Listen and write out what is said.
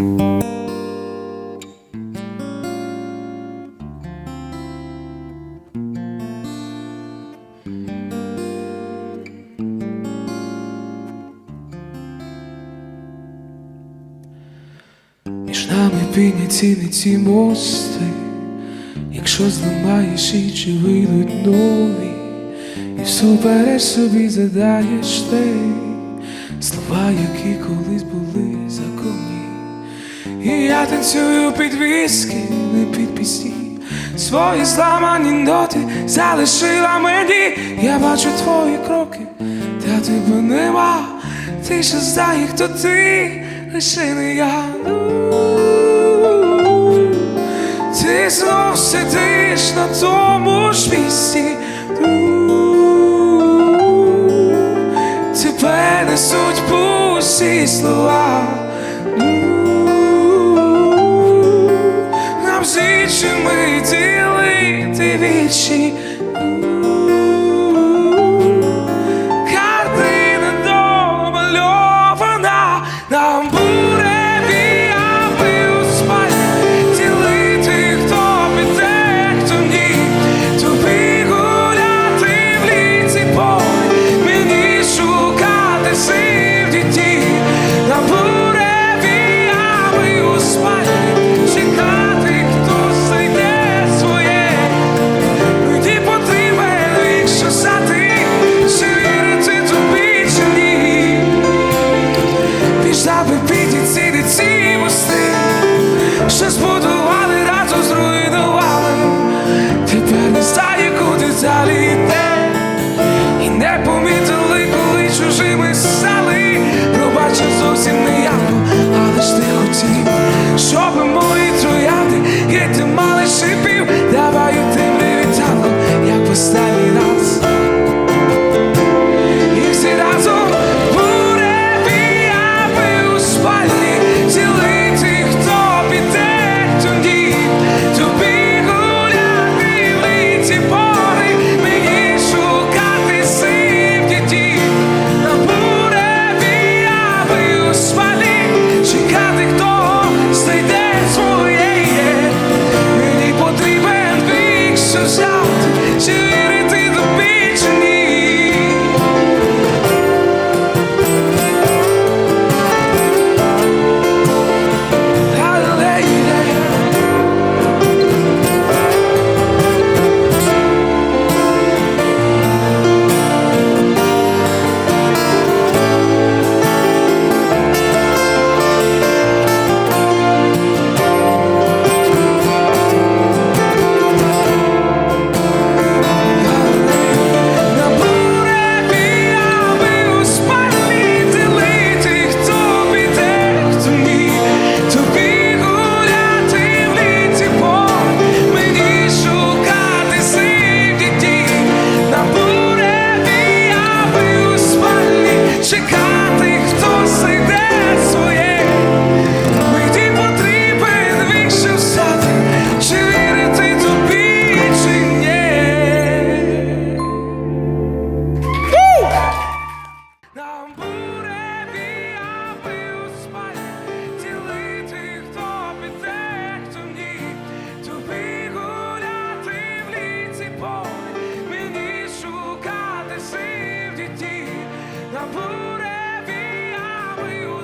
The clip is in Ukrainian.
Між нами підняті не ці мости, якщо зламаєш і чи вийдуть нові, і всупереч собі задаєш ти слова, які колись були. І я танцюю під віски, не під пісні. Свої зламані ноти залишила мені. Я бачу твої кроки, та тебе нема. Ти ще знає, хто ти, лише не я. Ти знов сидиш на тому ж місці. Тебе несуть пусті слова. 一起。